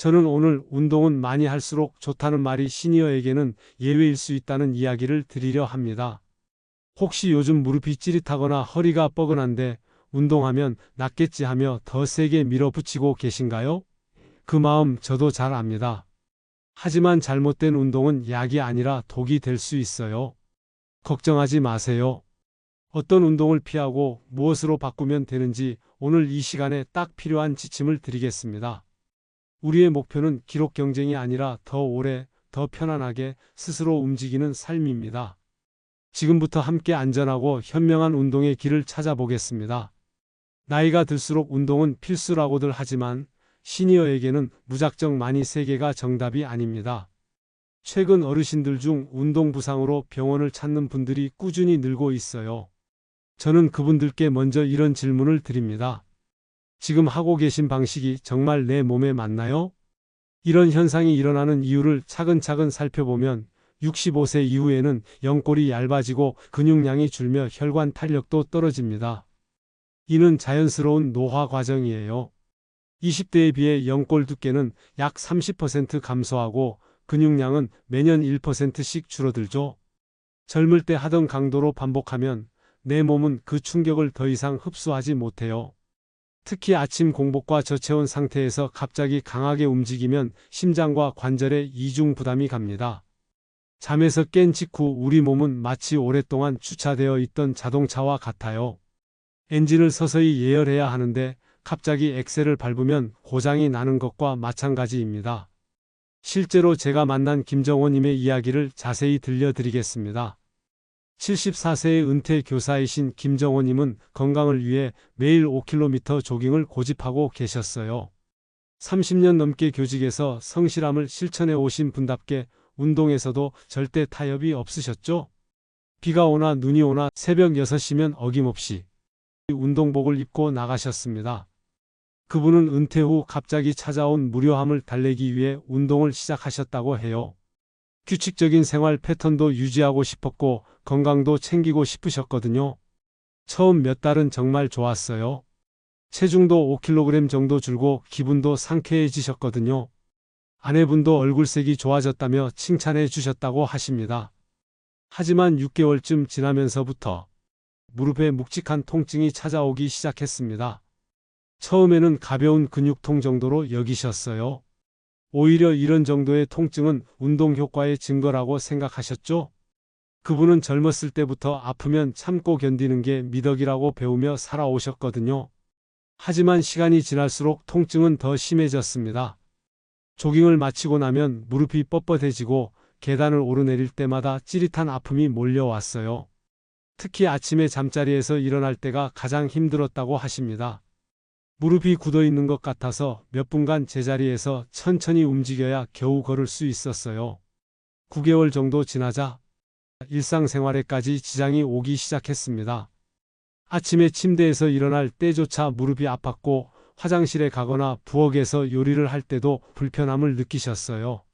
저는 오늘 운동은 많이 할수록 좋다는 말이 시니어에게는 예외일 수 있다는 이야기를 드리려 합니다. 혹시 요즘 무릎이 찌릿하거나 허리가 뻐근한데 운동하면 낫겠지 하며 더 세게 밀어붙이고 계신가요? 그 마음 저도 잘 압니다. 하지만 잘못된 운동은 약이 아니라 독이 될 수 있어요. 걱정하지 마세요. 어떤 운동을 피하고 무엇으로 바꾸면 되는지 오늘 이 시간에 딱 필요한 지침을 드리겠습니다. 우리의 목표는 기록 경쟁이 아니라 더 오래, 더 편안하게 스스로 움직이는 삶입니다. 지금부터 함께 안전하고 현명한 운동의 길을 찾아보겠습니다. 나이가 들수록 운동은 필수라고들 하지만 시니어에게는 무작정 많이 세계가 정답이 아닙니다. 최근 어르신들 중 운동 부상으로 병원을 찾는 분들이 꾸준히 늘고 있어요. 저는 그분들께 먼저 이런 질문을 드립니다. 지금 하고 계신 방식이 정말 내 몸에 맞나요? 이런 현상이 일어나는 이유를 차근차근 살펴보면 65세 이후에는 연골이 얇아지고 근육량이 줄며 혈관 탄력도 떨어집니다. 이는 자연스러운 노화 과정이에요. 20대에 비해 연골 두께는 약 30% 감소하고 근육량은 매년 1%씩 줄어들죠. 젊을 때 하던 강도로 반복하면 내 몸은 그 충격을 더 이상 흡수하지 못해요. 특히 아침 공복과 저체온 상태에서 갑자기 강하게 움직이면 심장과 관절에 이중 부담이 갑니다. 잠에서 깬 직후 우리 몸은 마치 오랫동안 주차되어 있던 자동차와 같아요. 엔진을 서서히 예열해야 하는데 갑자기 엑셀을 밟으면 고장이 나는 것과 마찬가지입니다. 실제로 제가 만난 김정호님의 이야기를 자세히 들려드리겠습니다. 74세의 은퇴 교사이신 김정호님은 건강을 위해 매일 5km 조깅을 고집하고 계셨어요. 30년 넘게 교직에서 성실함을 실천해 오신 분답게 운동에서도 절대 타협이 없으셨죠? 비가 오나 눈이 오나 새벽 6시면 어김없이 운동복을 입고 나가셨습니다. 그분은 은퇴 후 갑자기 찾아온 무료함을 달래기 위해 운동을 시작하셨다고 해요. 규칙적인 생활 패턴도 유지하고 싶었고 건강도 챙기고 싶으셨거든요. 처음 몇 달은 정말 좋았어요. 체중도 5kg 정도 줄고 기분도 상쾌해지셨거든요. 아내분도 얼굴색이 좋아졌다며 칭찬해 주셨다고 하십니다. 하지만 6개월쯤 지나면서부터 무릎에 묵직한 통증이 찾아오기 시작했습니다. 처음에는 가벼운 근육통 정도로 여기셨어요. 오히려 이런 정도의 통증은 운동 효과의 증거라고 생각하셨죠? 그분은 젊었을 때부터 아프면 참고 견디는 게 미덕이라고 배우며 살아오셨거든요. 하지만 시간이 지날수록 통증은 더 심해졌습니다. 조깅을 마치고 나면 무릎이 뻣뻣해지고 계단을 오르내릴 때마다 찌릿한 아픔이 몰려왔어요. 특히 아침에 잠자리에서 일어날 때가 가장 힘들었다고 하십니다. 무릎이 굳어 있는 것 같아서 몇 분간 제자리에서 천천히 움직여야 겨우 걸을 수 있었어요. 9개월 정도 지나자 일상생활에까지 지장이 오기 시작했습니다. 아침에 침대에서 일어날 때조차 무릎이 아팠고 화장실에 가거나 부엌에서 요리를 할 때도 불편함을 느끼셨어요.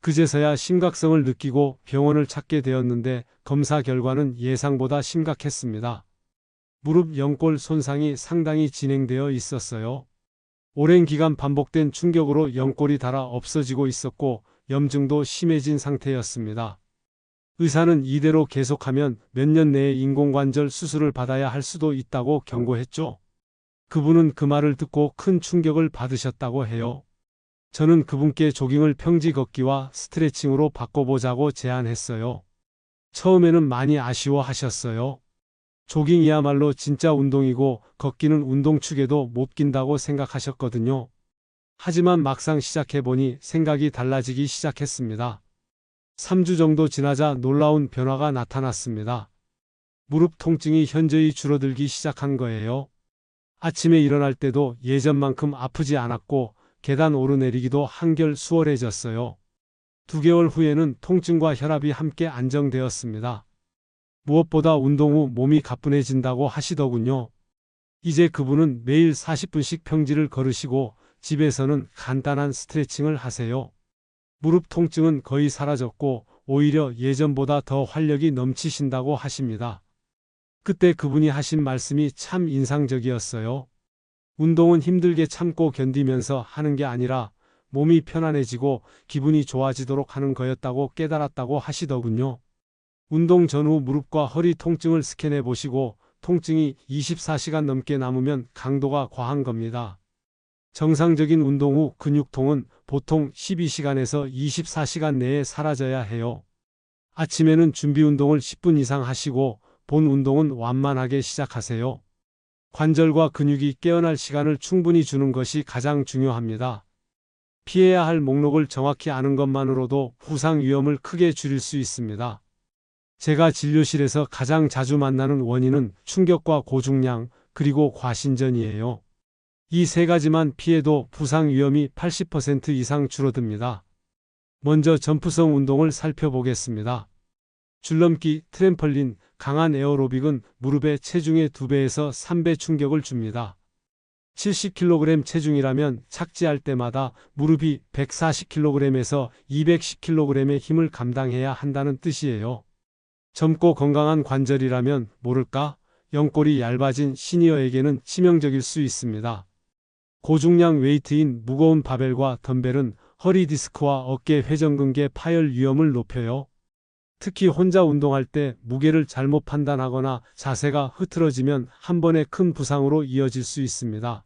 그제서야 심각성을 느끼고 병원을 찾게 되었는데 검사 결과는 예상보다 심각했습니다. 무릎 연골 손상이 상당히 진행되어 있었어요. 오랜 기간 반복된 충격으로 연골이 닳아 없어지고 있었고 염증도 심해진 상태였습니다. 의사는 이대로 계속하면 몇 년 내에 인공관절 수술을 받아야 할 수도 있다고 경고했죠. 그분은 그 말을 듣고 큰 충격을 받으셨다고 해요. 저는 그분께 조깅을 평지 걷기와 스트레칭으로 바꿔보자고 제안했어요. 처음에는 많이 아쉬워하셨어요. 조깅이야말로 진짜 운동이고 걷기는 운동축에도 못 낀다고 생각하셨거든요. 하지만 막상 시작해보니 생각이 달라지기 시작했습니다. 3주 정도 지나자 놀라운 변화가 나타났습니다. 무릎 통증이 현저히 줄어들기 시작한 거예요. 아침에 일어날 때도 예전만큼 아프지 않았고 계단 오르내리기도 한결 수월해졌어요. 두 개월 후에는 통증과 혈압이 함께 안정되었습니다. 무엇보다 운동 후 몸이 가뿐해진다고 하시더군요. 이제 그분은 매일 40분씩 평지를 걸으시고 집에서는 간단한 스트레칭을 하세요. 무릎 통증은 거의 사라졌고 오히려 예전보다 더 활력이 넘치신다고 하십니다. 그때 그분이 하신 말씀이 참 인상적이었어요. 운동은 힘들게 참고 견디면서 하는 게 아니라 몸이 편안해지고 기분이 좋아지도록 하는 거였다고 깨달았다고 하시더군요. 운동 전후 무릎과 허리 통증을 스캔해 보시고 통증이 24시간 넘게 남으면 강도가 과한 겁니다. 정상적인 운동 후 근육통은 보통 12시간에서 24시간 내에 사라져야 해요. 아침에는 준비 운동을 10분 이상 하시고 본 운동은 완만하게 시작하세요. 관절과 근육이 깨어날 시간을 충분히 주는 것이 가장 중요합니다. 피해야 할 목록을 정확히 아는 것만으로도 부상 위험을 크게 줄일 수 있습니다. 제가 진료실에서 가장 자주 만나는 원인은 충격과 고중량, 그리고 과신전이에요. 이 세 가지만 피해도 부상 위험이 80% 이상 줄어듭니다. 먼저 점프성 운동을 살펴보겠습니다. 줄넘기, 트램펄린, 강한 에어로빅은 무릎의 체중의 2배에서 3배 충격을 줍니다. 70kg 체중이라면 착지할 때마다 무릎이 140kg에서 210kg의 힘을 감당해야 한다는 뜻이에요. 젊고 건강한 관절이라면 모를까? 연골이 얇아진 시니어에게는 치명적일 수 있습니다. 고중량 웨이트인 무거운 바벨과 덤벨은 허리 디스크와 어깨 회전근개 파열 위험을 높여요. 특히 혼자 운동할 때 무게를 잘못 판단하거나 자세가 흐트러지면 한 번의 큰 부상으로 이어질 수 있습니다.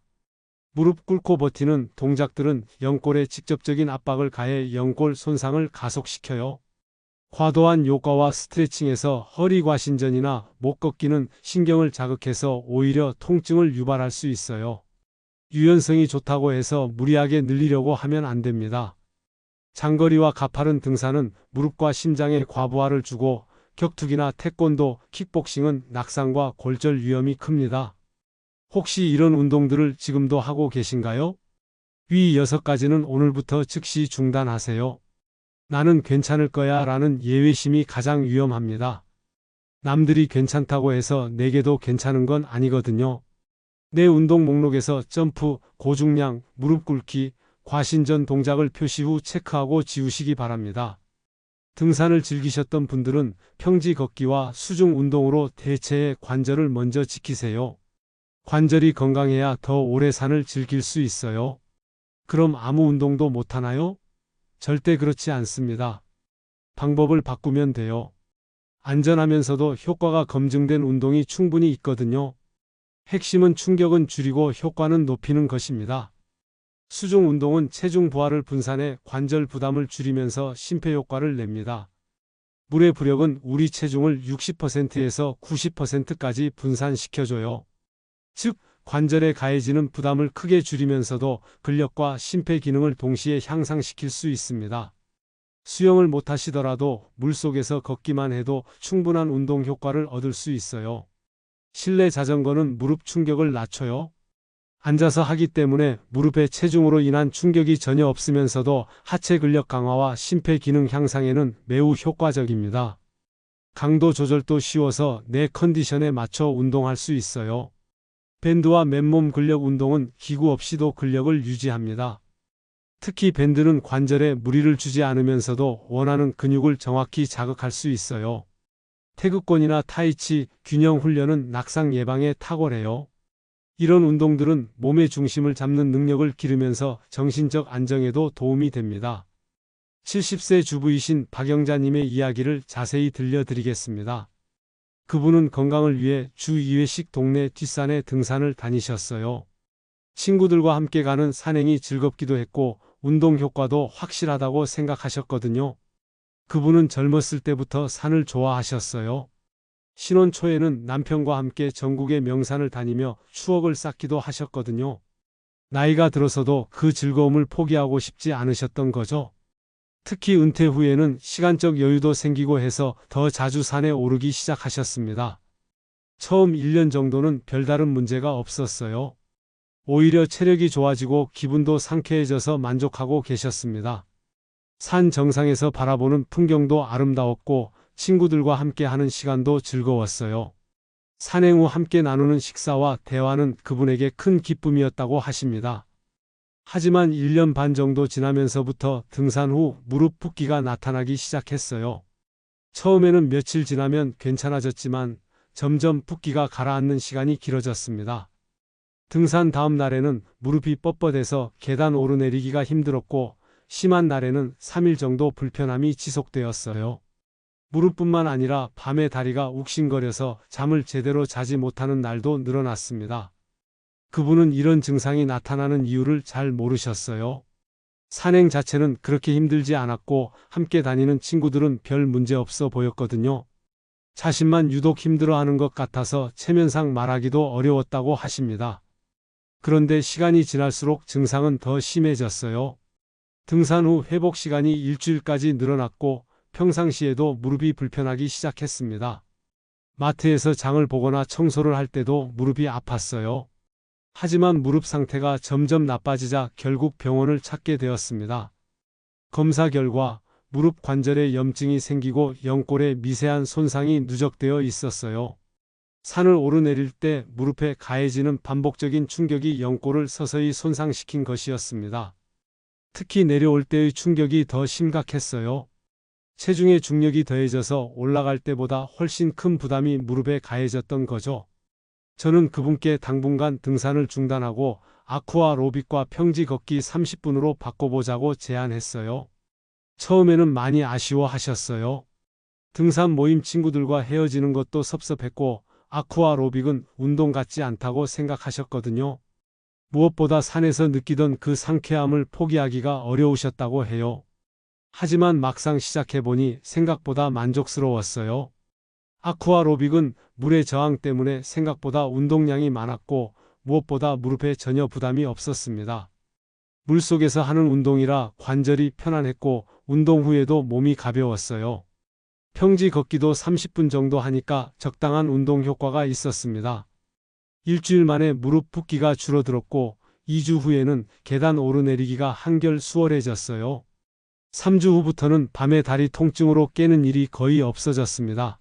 무릎 꿇고 버티는 동작들은 연골에 직접적인 압박을 가해 연골 손상을 가속시켜요. 과도한 요가와 스트레칭에서 허리 과신전이나 목 꺾기는 신경을 자극해서 오히려 통증을 유발할 수 있어요. 유연성이 좋다고 해서 무리하게 늘리려고 하면 안 됩니다. 장거리와 가파른 등산은 무릎과 심장에 과부하를 주고 격투기나 태권도, 킥복싱은 낙상과 골절 위험이 큽니다. 혹시 이런 운동들을 지금도 하고 계신가요? 위 6가지는 오늘부터 즉시 중단하세요. 나는 괜찮을 거야 라는 예외심이 가장 위험합니다. 남들이 괜찮다고 해서 내게도 괜찮은 건 아니거든요. 내 운동 목록에서 점프, 고중량, 무릎 꿇기, 과신전 동작을 표시 후 체크하고 지우시기 바랍니다. 등산을 즐기셨던 분들은 평지 걷기와 수중 운동으로 대체의 관절을 먼저 지키세요. 관절이 건강해야 더 오래 산을 즐길 수 있어요. 그럼 아무 운동도 못하나요? 절대 그렇지 않습니다. 방법을 바꾸면 돼요. 안전하면서도 효과가 검증된 운동이 충분히 있거든요. 핵심은 충격은 줄이고 효과는 높이는 것입니다. 수중 운동은 체중 부하를 분산해 관절 부담을 줄이면서 심폐 효과를 냅니다. 물의 부력은 우리 체중을 60%에서 90%까지 분산시켜줘요. 즉, 관절에 가해지는 부담을 크게 줄이면서도 근력과 심폐 기능을 동시에 향상시킬 수 있습니다. 수영을 못하시더라도 물속에서 걷기만 해도 충분한 운동 효과를 얻을 수 있어요. 실내 자전거는 무릎 충격을 낮춰요. 앉아서 하기 때문에 무릎의 체중으로 인한 충격이 전혀 없으면서도 하체 근력 강화와 심폐 기능 향상에는 매우 효과적입니다. 강도 조절도 쉬워서 내 컨디션에 맞춰 운동할 수 있어요. 밴드와 맨몸 근력 운동은 기구 없이도 근력을 유지합니다. 특히 밴드는 관절에 무리를 주지 않으면서도 원하는 근육을 정확히 자극할 수 있어요. 태극권이나 타이치, 균형 훈련은 낙상 예방에 탁월해요. 이런 운동들은 몸의 중심을 잡는 능력을 기르면서 정신적 안정에도 도움이 됩니다. 70세 주부이신 박영자님의 이야기를 자세히 들려드리겠습니다. 그분은 건강을 위해 주 2회씩 동네 뒷산에 등산을 다니셨어요. 친구들과 함께 가는 산행이 즐겁기도 했고 운동 효과도 확실하다고 생각하셨거든요. 그분은 젊었을 때부터 산을 좋아하셨어요. 신혼 초에는 남편과 함께 전국의 명산을 다니며 추억을 쌓기도 하셨거든요. 나이가 들어서도 그 즐거움을 포기하고 싶지 않으셨던 거죠. 특히 은퇴 후에는 시간적 여유도 생기고 해서 더 자주 산에 오르기 시작하셨습니다. 처음 1년 정도는 별다른 문제가 없었어요. 오히려 체력이 좋아지고 기분도 상쾌해져서 만족하고 계셨습니다. 산 정상에서 바라보는 풍경도 아름다웠고 친구들과 함께 하는 시간도 즐거웠어요. 산행 후 함께 나누는 식사와 대화는 그분에게 큰 기쁨이었다고 하십니다. 하지만 1년 반 정도 지나면서부터 등산 후 무릎 붓기가 나타나기 시작했어요. 처음에는 며칠 지나면 괜찮아졌지만 점점 붓기가 가라앉는 시간이 길어졌습니다. 등산 다음 날에는 무릎이 뻣뻣해서 계단 오르내리기가 힘들었고 심한 날에는 3일 정도 불편함이 지속되었어요. 무릎뿐만 아니라 밤에 다리가 욱신거려서 잠을 제대로 자지 못하는 날도 늘어났습니다. 그분은 이런 증상이 나타나는 이유를 잘 모르셨어요. 산행 자체는 그렇게 힘들지 않았고 함께 다니는 친구들은 별 문제 없어 보였거든요. 자신만 유독 힘들어하는 것 같아서 체면상 말하기도 어려웠다고 하십니다. 그런데 시간이 지날수록 증상은 더 심해졌어요. 등산 후 회복 시간이 일주일까지 늘어났고 평상시에도 무릎이 불편하기 시작했습니다. 마트에서 장을 보거나 청소를 할 때도 무릎이 아팠어요. 하지만 무릎 상태가 점점 나빠지자 결국 병원을 찾게 되었습니다. 검사 결과 무릎 관절에 염증이 생기고 연골에 미세한 손상이 누적되어 있었어요. 산을 오르내릴 때 무릎에 가해지는 반복적인 충격이 연골을 서서히 손상시킨 것이었습니다. 특히 내려올 때의 충격이 더 심각했어요. 체중의 중력이 더해져서 올라갈 때보다 훨씬 큰 부담이 무릎에 가해졌던 거죠. 저는 그분께 당분간 등산을 중단하고 아쿠아 로빅과 평지 걷기 30분으로 바꿔보자고 제안했어요. 처음에는 많이 아쉬워하셨어요. 등산 모임 친구들과 헤어지는 것도 섭섭했고 아쿠아 로빅은 운동 같지 않다고 생각하셨거든요. 무엇보다 산에서 느끼던 그 상쾌함을 포기하기가 어려우셨다고 해요. 하지만 막상 시작해보니 생각보다 만족스러웠어요. 아쿠아로빅은 물의 저항 때문에 생각보다 운동량이 많았고 무엇보다 무릎에 전혀 부담이 없었습니다. 물속에서 하는 운동이라 관절이 편안했고 운동 후에도 몸이 가벼웠어요. 평지 걷기도 30분 정도 하니까 적당한 운동 효과가 있었습니다. 일주일 만에 무릎 붓기가 줄어들었고 2주 후에는 계단 오르내리기가 한결 수월해졌어요. 3주 후부터는 밤에 다리 통증으로 깨는 일이 거의 없어졌습니다.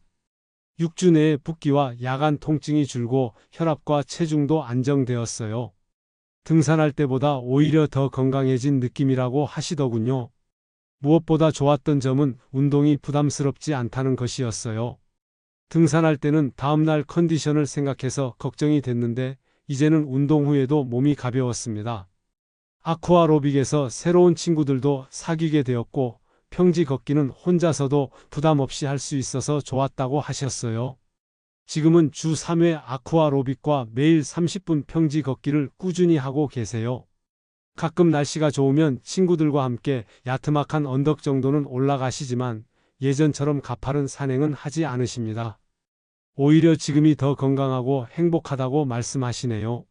6주 내에 붓기와 야간 통증이 줄고 혈압과 체중도 안정되었어요. 등산할 때보다 오히려 더 건강해진 느낌이라고 하시더군요. 무엇보다 좋았던 점은 운동이 부담스럽지 않다는 것이었어요. 등산할 때는 다음날 컨디션을 생각해서 걱정이 됐는데 이제는 운동 후에도 몸이 가벼웠습니다. 아쿠아로빅에서 새로운 친구들도 사귀게 되었고 평지 걷기는 혼자서도 부담 없이 할 수 있어서 좋았다고 하셨어요. 지금은 주 3회 아쿠아로빅과 매일 30분 평지 걷기를 꾸준히 하고 계세요. 가끔 날씨가 좋으면 친구들과 함께 야트막한 언덕 정도는 올라가시지만 예전처럼 가파른 산행은 하지 않으십니다. 오히려 지금이 더 건강하고 행복하다고 말씀하시네요.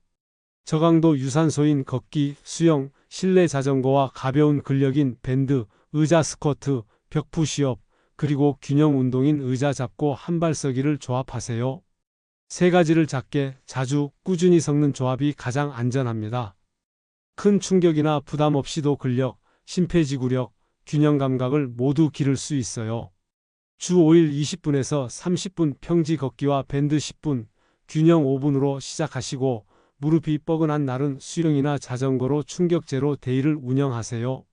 저강도 유산소인 걷기, 수영, 실내 자전거와 가벼운 근력인 밴드, 의자 스쿼트, 벽푸시업, 그리고 균형 운동인 의자 잡고 한발서기를 조합하세요. 세 가지를 작게 자주 꾸준히 섞는 조합이 가장 안전합니다. 큰 충격이나 부담 없이도 근력, 심폐지구력, 균형 감각을 모두 기를 수 있어요. 주 5일 20분에서 30분 평지 걷기와 밴드 10분, 균형 5분으로 시작하시고 무릎이 뻐근한 날은 수영이나 자전거로 충격제로 데이를 운영하세요.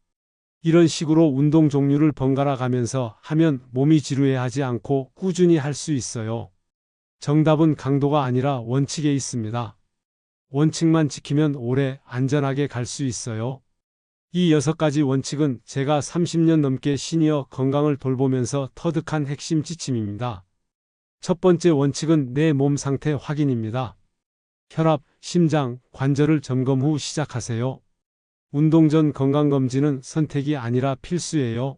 이런 식으로 운동 종류를 번갈아 가면서 하면 몸이 지루해하지 않고 꾸준히 할 수 있어요. 정답은 강도가 아니라 원칙에 있습니다. 원칙만 지키면 오래 안전하게 갈 수 있어요. 이 여섯 가지 원칙은 제가 30년 넘게 시니어 건강을 돌보면서 터득한 핵심 지침입니다. 첫 번째 원칙은 내 몸 상태 확인입니다. 혈압, 심장, 관절을 점검 후 시작하세요. 운동 전 건강검진은 선택이 아니라 필수예요.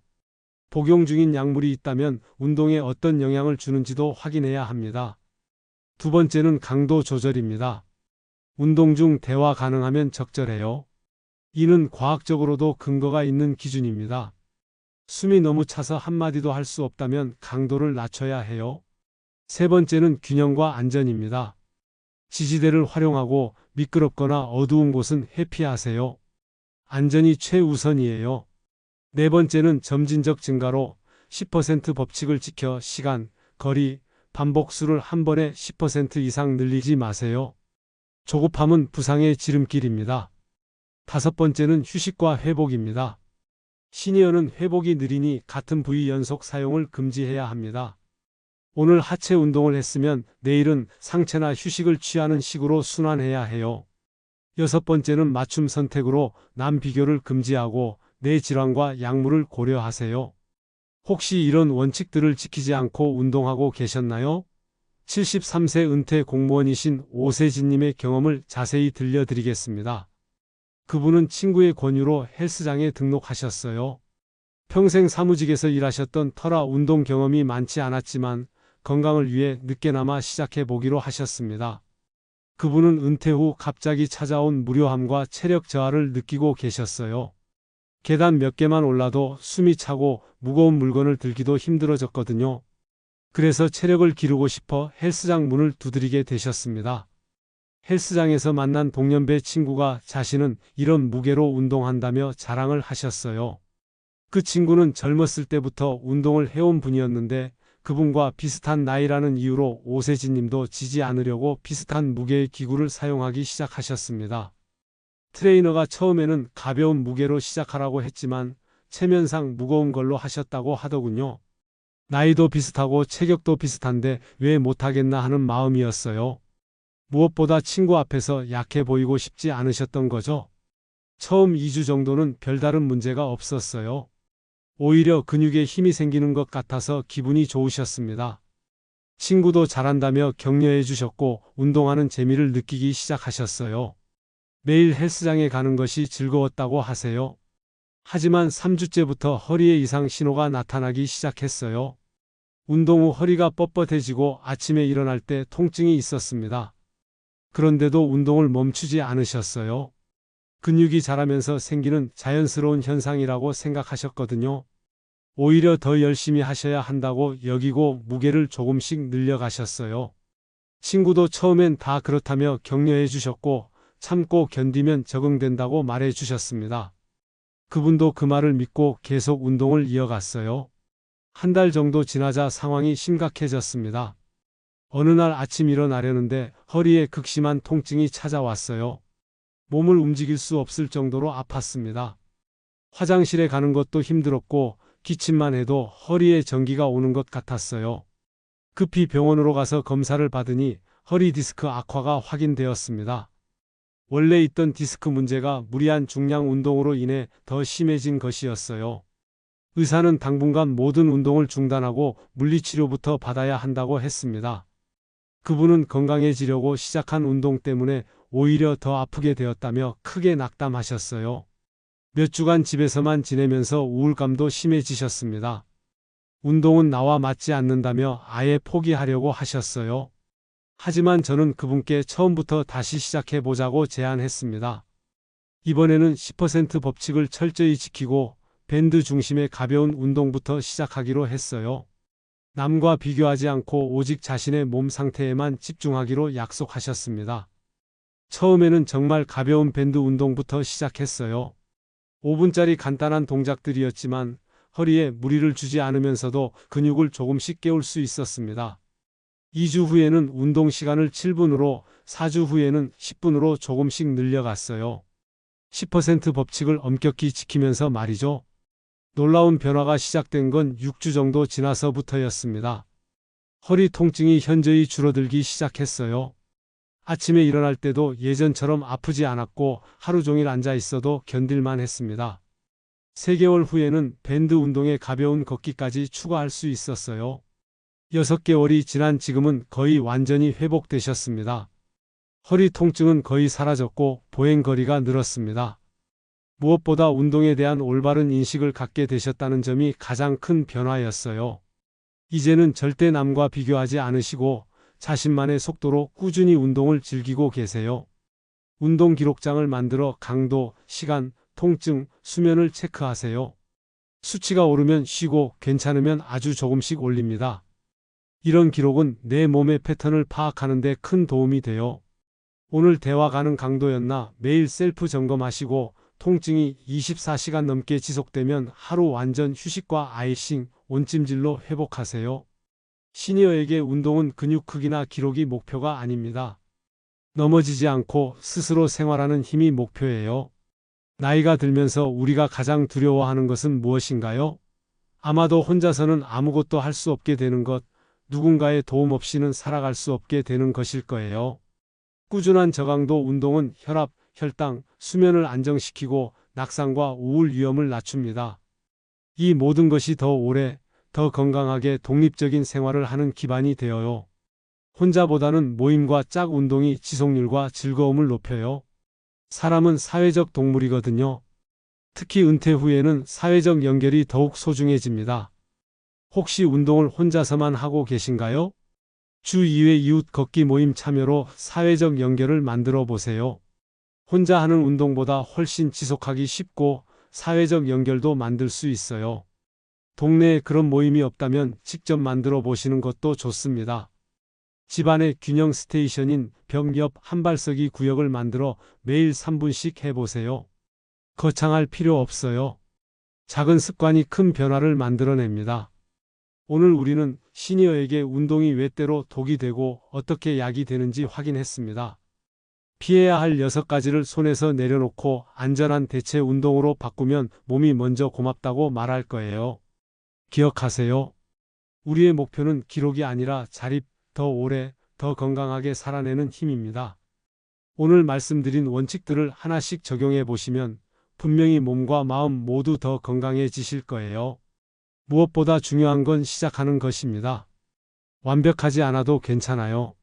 복용 중인 약물이 있다면 운동에 어떤 영향을 주는지도 확인해야 합니다. 두 번째는 강도 조절입니다. 운동 중 대화 가능하면 적절해요. 이는 과학적으로도 근거가 있는 기준입니다. 숨이 너무 차서 한마디도 할 수 없다면 강도를 낮춰야 해요. 세 번째는 균형과 안전입니다. 지지대를 활용하고 미끄럽거나 어두운 곳은 회피하세요. 안전이 최우선이에요. 네 번째는 점진적 증가로 10% 법칙을 지켜 시간, 거리, 반복수를 한 번에 10% 이상 늘리지 마세요. 조급함은 부상의 지름길입니다. 다섯 번째는 휴식과 회복입니다. 시니어는 회복이 느리니 같은 부위 연속 사용을 금지해야 합니다. 오늘 하체 운동을 했으면 내일은 상체나 휴식을 취하는 식으로 순환해야 해요. 여섯 번째는 맞춤 선택으로 남 비교를 금지하고 내 질환과 약물을 고려하세요. 혹시 이런 원칙들을 지키지 않고 운동하고 계셨나요? 73세 은퇴 공무원이신 오세진님의 경험을 자세히 들려드리겠습니다. 그분은 친구의 권유로 헬스장에 등록하셨어요. 평생 사무직에서 일하셨던 터라 운동 경험이 많지 않았지만 건강을 위해 늦게나마 시작해 보기로 하셨습니다. 그분은 은퇴 후 갑자기 찾아온 무료함과 체력 저하를 느끼고 계셨어요. 계단 몇 개만 올라도 숨이 차고 무거운 물건을 들기도 힘들어졌거든요. 그래서 체력을 기르고 싶어 헬스장 문을 두드리게 되셨습니다. 헬스장에서 만난 동년배 친구가 자신은 이런 무게로 운동한다며 자랑을 하셨어요. 그 친구는 젊었을 때부터 운동을 해온 분이었는데 그분과 비슷한 나이라는 이유로 오세진 님도 지지 않으려고 비슷한 무게의 기구를 사용하기 시작하셨습니다. 트레이너가 처음에는 가벼운 무게로 시작하라고 했지만 체면상 무거운 걸로 하셨다고 하더군요. 나이도 비슷하고 체격도 비슷한데 왜 못하겠나 하는 마음이었어요. 무엇보다 친구 앞에서 약해 보이고 싶지 않으셨던 거죠. 처음 2주 정도는 별다른 문제가 없었어요. 오히려 근육에 힘이 생기는 것 같아서 기분이 좋으셨습니다. 친구도 잘한다며 격려해 주셨고 운동하는 재미를 느끼기 시작하셨어요. 매일 헬스장에 가는 것이 즐거웠다고 하세요. 하지만 3주째부터 허리에 이상 신호가 나타나기 시작했어요. 운동 후 허리가 뻣뻣해지고 아침에 일어날 때 통증이 있었습니다. 그런데도 운동을 멈추지 않으셨어요. 근육이 자라면서 생기는 자연스러운 현상이라고 생각하셨거든요. 오히려 더 열심히 하셔야 한다고 여기고 무게를 조금씩 늘려가셨어요. 친구도 처음엔 다 그렇다며 격려해 주셨고 참고 견디면 적응된다고 말해 주셨습니다. 그분도 그 말을 믿고 계속 운동을 이어갔어요. 한 달 정도 지나자 상황이 심각해졌습니다. 어느 날 아침 일어나려는데 허리에 극심한 통증이 찾아왔어요. 몸을 움직일 수 없을 정도로 아팠습니다. 화장실에 가는 것도 힘들었고 기침만 해도 허리에 전기가 오는 것 같았어요. 급히 병원으로 가서 검사를 받으니 허리 디스크 악화가 확인되었습니다. 원래 있던 디스크 문제가 무리한 중량 운동으로 인해 더 심해진 것이었어요. 의사는 당분간 모든 운동을 중단하고 물리치료부터 받아야 한다고 했습니다. 그분은 건강해지려고 시작한 운동 때문에 오히려 더 아프게 되었다며 크게 낙담하셨어요. 몇 주간 집에서만 지내면서 우울감도 심해지셨습니다. 운동은 나와 맞지 않는다며 아예 포기하려고 하셨어요. 하지만 저는 그분께 처음부터 다시 시작해 보자고 제안했습니다. 이번에는 10% 법칙을 철저히 지키고 밴드 중심의 가벼운 운동부터 시작하기로 했어요. 남과 비교하지 않고 오직 자신의 몸 상태에만 집중하기로 약속하셨습니다. 처음에는 정말 가벼운 밴드 운동부터 시작했어요. 5분짜리 간단한 동작들이었지만 허리에 무리를 주지 않으면서도 근육을 조금씩 깨울 수 있었습니다. 2주 후에는 운동 시간을 7분으로, 4주 후에는 10분으로 조금씩 늘려갔어요. 10% 법칙을 엄격히 지키면서 말이죠. 놀라운 변화가 시작된 건 6주 정도 지나서부터였습니다. 허리 통증이 현저히 줄어들기 시작했어요. 아침에 일어날 때도 예전처럼 아프지 않았고 하루 종일 앉아 있어도 견딜만 했습니다. 3개월 후에는 밴드 운동에 가벼운 걷기까지 추가할 수 있었어요. 6개월이 지난 지금은 거의 완전히 회복되셨습니다. 허리 통증은 거의 사라졌고 보행거리가 늘었습니다. 무엇보다 운동에 대한 올바른 인식을 갖게 되셨다는 점이 가장 큰 변화였어요. 이제는 절대 남과 비교하지 않으시고 자신만의 속도로 꾸준히 운동을 즐기고 계세요. 운동 기록장을 만들어 강도, 시간, 통증, 수면을 체크하세요. 수치가 오르면 쉬고 괜찮으면 아주 조금씩 올립니다. 이런 기록은 내 몸의 패턴을 파악하는 데 큰 도움이 돼요. 오늘 대화 가는 강도였나 매일 셀프 점검하시고 통증이 24시간 넘게 지속되면 하루 완전 휴식과 아이싱, 온찜질로 회복하세요. 시니어에게 운동은 근육 크기나 기록이 목표가 아닙니다. 넘어지지 않고 스스로 생활하는 힘이 목표예요. 나이가 들면서 우리가 가장 두려워하는 것은 무엇인가요? 아마도 혼자서는 아무것도 할 수 없게 되는 것, 누군가의 도움 없이는 살아갈 수 없게 되는 것일 거예요. 꾸준한 저강도 운동은 혈압, 혈당, 수면을 안정시키고 낙상과 우울 위험을 낮춥니다. 이 모든 것이 더 오래, 더 건강하게 독립적인 생활을 하는 기반이 되어요. 혼자보다는 모임과 짝 운동이 지속률과 즐거움을 높여요. 사람은 사회적 동물이거든요. 특히 은퇴 후에는 사회적 연결이 더욱 소중해집니다. 혹시 운동을 혼자서만 하고 계신가요? 주 2회 이웃 걷기 모임 참여로 사회적 연결을 만들어 보세요. 혼자 하는 운동보다 훨씬 지속하기 쉽고 사회적 연결도 만들 수 있어요. 동네에 그런 모임이 없다면 직접 만들어 보시는 것도 좋습니다. 집안에 균형 스테이션인 벽 옆 한발서기 구역을 만들어 매일 3분씩 해보세요. 거창할 필요 없어요. 작은 습관이 큰 변화를 만들어냅니다. 오늘 우리는 시니어에게 운동이 왜 때로 독이 되고 어떻게 약이 되는지 확인했습니다. 피해야 할 여섯 가지를 손에서 내려놓고 안전한 대체 운동으로 바꾸면 몸이 먼저 고맙다고 말할 거예요. 기억하세요. 우리의 목표는 기록이 아니라 자립, 더 오래, 더 건강하게 살아내는 힘입니다. 오늘 말씀드린 원칙들을 하나씩 적용해 보시면 분명히 몸과 마음 모두 더 건강해지실 거예요. 무엇보다 중요한 건 시작하는 것입니다. 완벽하지 않아도 괜찮아요.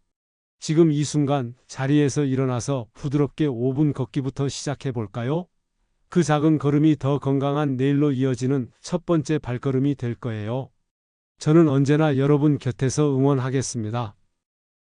지금 이 순간 자리에서 일어나서 부드럽게 5분 걷기부터 시작해 볼까요? 그 작은 걸음이 더 건강한 내일로 이어지는 첫 번째 발걸음이 될 거예요. 저는 언제나 여러분 곁에서 응원하겠습니다.